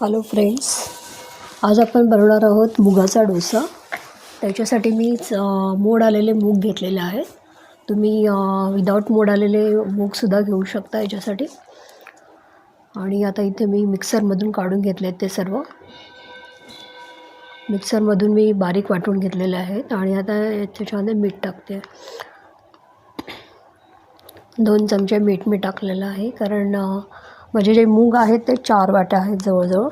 Hello friends आज आपण बनवणार आहोत मुगाचा डोसा. त्याच्यासाठी मी मोड आलेले मूग घेतलेले आहेत. तुम्ही विदाऊट मोड आलेले मूगसुद्धा घेऊ शकता याच्यासाठी. आणि आता इथे मी मिक्सरमधून काढून घेतले आहेत ते सर्व. मिक्सरमधून मी बारीक वाटून घेतलेले आहेत आणि आता त्याच्यामध्ये मीठ टाकते. दोन चमचे मीठ मी टाकलेलं आहे कारण माझे जे मूग आहेत ते चार वाट्या आहेत जवळजवळ.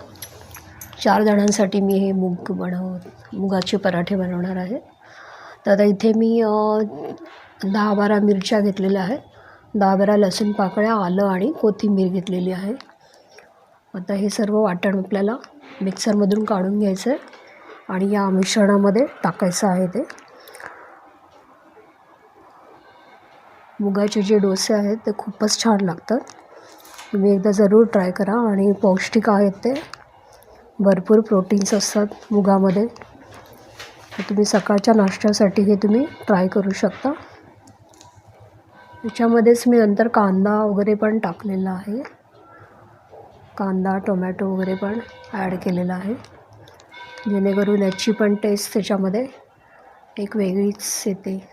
चार जणांसाठी मी हे मूग बनव मुगाचे पराठे बनवणार आहे. तर आता इथे मी दहा बारा मिरच्या घेतलेल्या आहेत. दहा बारा लसूण पाकळ्या आलं आणि कोथिंबीर घेतलेली आहे. आता हे सर्व वाटण आपल्याला मिक्सरमधून काढून घ्यायचं आहे आणि या मिश्रणामध्ये टाकायचं आहे ते. मुगाचे जे डोसे आहेत ते खूपच छान लागतात. तुम्ही एकदा जरूर ट्राय करा आणि पौष्टिक आहेत ते. भरपूर प्रोटीन्स असतात मुगामध्ये. तर तुम्ही सकाळच्या नाश्त्यासाठी हे तुम्ही ट्राय करू शकता. याच्यामध्येच मी नंतर कांदा वगैरे पण टाकलेला आहे. कांदा टोमॅटो वगैरे पण ॲड केलेला आहे. जेणेकरून याची पण टेस्ट त्याच्यामध्ये एक वेगळीच येते.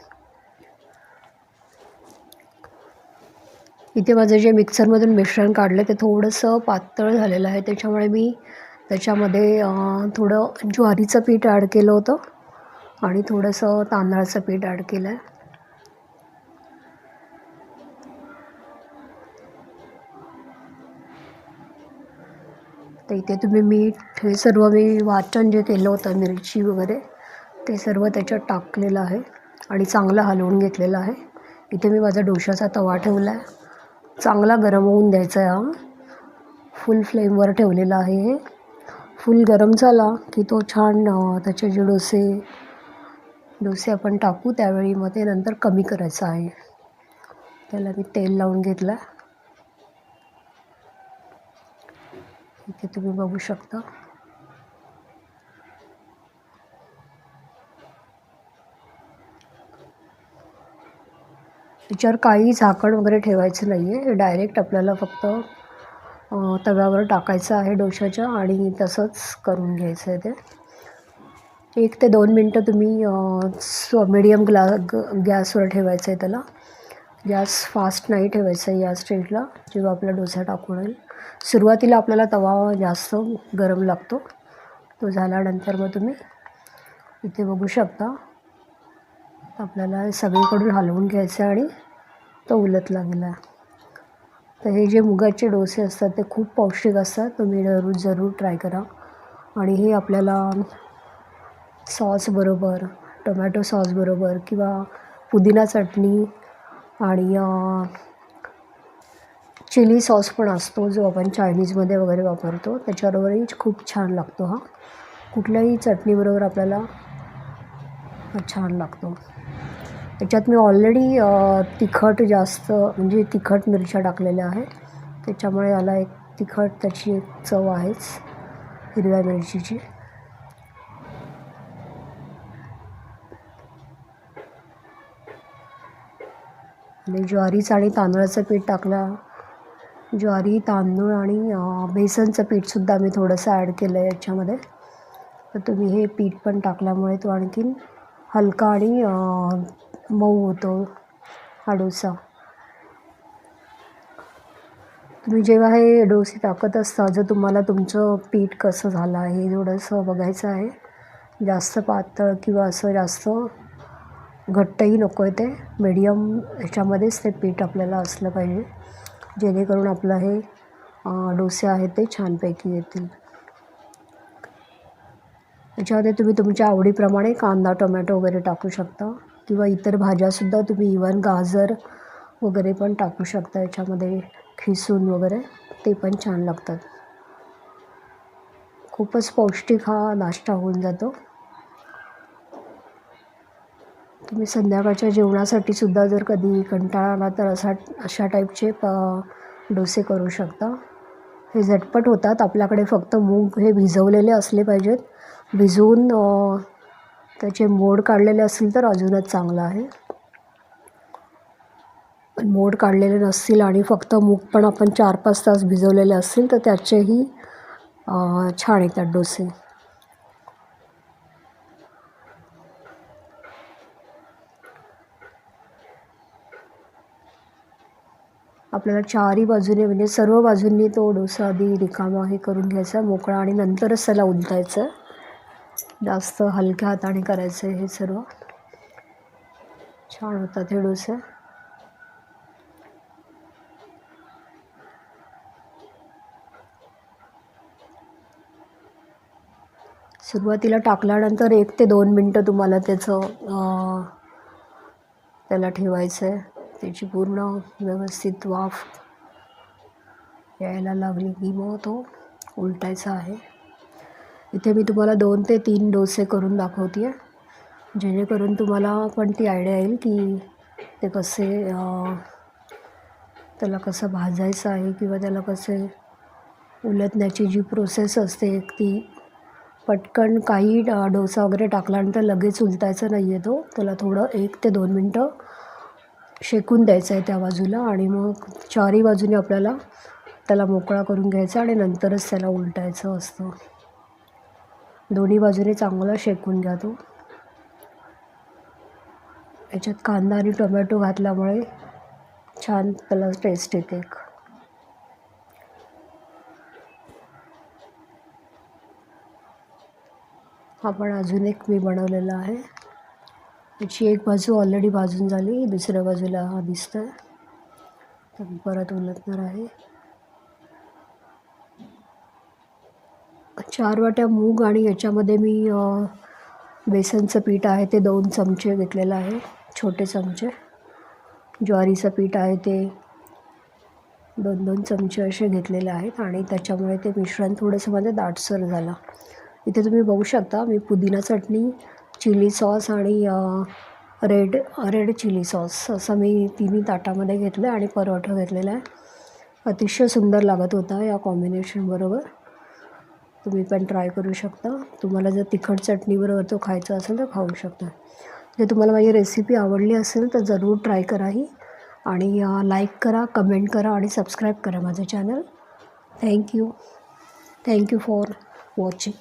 इथे माझं जे मिक्सरमधून मिश्रण काढलं ते थोडंसं पातळ झालेलं आहे. त्याच्यामुळे मी त्याच्यामध्ये थोडं ज्वारीचं पीठ ॲड केलं होतं आणि थोडंसं तांदळाचं पीठ ॲड केलं आहे तर इथे तुम्ही मीठ हे सर्व मी वाटण जे केलं होतं मिरची वगैरे ते सर्व त्याच्यात टाकलेलं आहे आणि चांगलं हलवून घेतलेलं आहे. इथे मी माझा डोशाचा तवा ठेवला आहे चांगला गरम होऊन द्यायचा आहे फुल फ्लेमवर ठेवलेला आहे. हे फुल गरम झाला की तो छान त्याचे जे डोसे डोसे आपण टाकू त्यावेळी मग ते नंतर कमी करायचं आहे. त्याला मी तेल लावून घेतलं. इथे तुम्ही बघू शकता. त्याच्यावर काही झाकण वगैरे ठेवायचं नाही आहे डायरेक्ट आपल्याला फक्त तव्यावर टाकायचं आहे डोशाच्या आणि तसंच करून घ्यायचं आहे ते. एक ते दोन मिनटं तुम्ही स्व मिडियम ग्ला ग गॅसवर ठेवायचं आहे त्याला. गॅस फास्ट नाही ठेवायचा आहे या स्टेजला जेव्हा आपला डोसा टाकून येईल. सुरुवातीला आपल्याला तवा जास्त गरम लागतो. तो झाल्यानंतर मग तुम्ही इथे बघू शकता. आपल्याला सगळीकडून हलवून घ्यायचं आहे आणि तो उलटला गेला तर हे जे मुगाचे डोसे असतात ते खूप पौष्टिक असतात. तुम्ही जरूर जरूर ट्राय करा. आणि हे आपल्याला सॉसबरोबर टोमॅटो सॉसबरोबर किंवा पुदिना चटणी आणि चिली सॉस पण असतो जो आपण चायनीजमध्ये वगैरे वापरतो. त्याच्याबरोबरही खूप छान लागतो हा. कुठल्याही चटणीबरोबर आपल्याला छान लागतो. त्याच्यात मी ऑलरेडी तिखट जास्त म्हणजे तिखट मिरच्या टाकलेल्या आहेत. त्याच्यामुळे याला एक तिखट त्याची एक चव आहेच हिरव्या मिरचीची. आणि ज्वारीचं आणि तांदळाचं पीठ टाकलं. ज्वारी तांदूळ आणि बेसनचं पीठसुद्धा मी थोडंसं ॲड केलं आहे याच्यामध्ये. तर तुम्ही हे पीठ पण टाकल्यामुळे तो आणखीन हलका आणि मऊ होतो हा डोसा तुम्ही जेव्हा हे डोसे टाकत असता जर तुम्हाला तुमचं पीठ कसं झालं आहे हे थोडंसं बघायचं आहे जास्त पातळ किंवा असं जास्त घट्टही नको आहे ते. मीडियम ह्याच्यामध्येच ते पीठ आपल्याला असलं पाहिजे. जेणेकरून आपलं हे डोसे आहेत ते छानपैकी येतील. त्याच्यामध्ये तुम्ही तुमच्या आवडीप्रमाणे कांदा टोमॅटो वगैरे टाकू शकता. किंवा इतर भाज्यासुद्धा तुम्ही इवन गाजर वगैरे पण टाकू शकता. याच्यामध्ये खिसून वगैरे ते पण छान लागतात. खूपच पौष्टिक हा नाश्ता होऊन जातो. तुम्ही संध्याकाळच्या जेवणासाठी सुद्धा जर कधी कंटाळा आला तर असा अशा टाईपचे प डोसे करू शकता. हे झटपट होतात. आपल्याकडे फक्त मूग हे भिजवलेले असले पाहिजेत. भिजवून त्याचे मोड काढलेले असतील तर अजूनच चांगलं आहे. पण मोड काढलेले नसतील आणि फक्त मूग पण आपण चार पाच तास भिजवलेले असतील तर त्याचेही छान येतात डोसे आपल्याला चारही बाजूने म्हणजे सर्व बाजूंनी तो डोसा आधी रिकामा हे करून घ्यायचा मोकळा आणि नंतरच त्याला उलटायचं जास्त हलक्या हाताने करायचं हे सर्व. छान होतात हे डोसे. सुरुवातीला टाकल्यानंतर एक ते दोन मिनटं तुम्हाला त्याचं त्याला ठेवायचं आहे त्याची पूर्ण व्यवस्थित वाफ यायला लागली की मग तो उलटायचा आहे. इथे मी तुम्हाला दोन ते तीन डोसे करून दाखवते आहे जेणेकरून तुम्हाला पण ती आयडिया येईल की ते कसे त्याला कसं भाजायचं आहे किंवा त्याला कसे उलटण्याची जी प्रोसेस असते एक ती पटकन काही डोसा वगैरे टाकल्यानंतर लगेच उलटायचं नाही आहे तो. त्याला थोडं एक ते दोन मिनटं शेकून द्यायचं आहे त्या बाजूला आणि मग चारही बाजूने आपल्याला त्याला मोकळा करून घ्यायचा आणि नंतरच त्याला उलटायचं असतं. दोन्ही बाजूने चांगलं शेकून घ्या तो. याच्यात कांदा आणि टोमॅटो घातल्यामुळे छान त्याला टेस्ट येते. एक हा पण अजून एक मी बनवलेला आहे. त्याची एक बाजू ऑलरेडी भाजून झाली दुसऱ्या बाजूला हा दिसतं तर मी परत उलटणार आहे. चार वाट्या मूग आणि याच्यामध्ये मी बेसनचं पीठ आहे ते दोन चमचे घेतलेलं आहे छोटे चमचे. ज्वारीचं पीठ आहे ते दोन दोन चमचे असे घेतलेले आहेत आणि त्याच्यामुळे ते मिश्रण थोडंसं माझं दाटसर झालं. इथे तुम्ही बघू शकता मी पुदिना चटणी चिली सॉस आणि रेड रेड चिली सॉस असं मी तिन्ही ताटामध्ये घेतलं आणि परोठा घेतलेला आहे. अतिशय सुंदर लागत होता या कॉम्बिनेशनबरोबर तुम्ही पण ट्राय करू शकता. तुम्हाला जर तिखट चटणीबरोबर तो खायचा असेल तर खाऊ शकता. जर तुम्हाला माझी रेसिपी आवडली असेल तर जरूर ट्राय करा ही. आणि लाईक करा कमेंट करा आणि सबस्क्राईब करा माझं channel thank you thank you for watching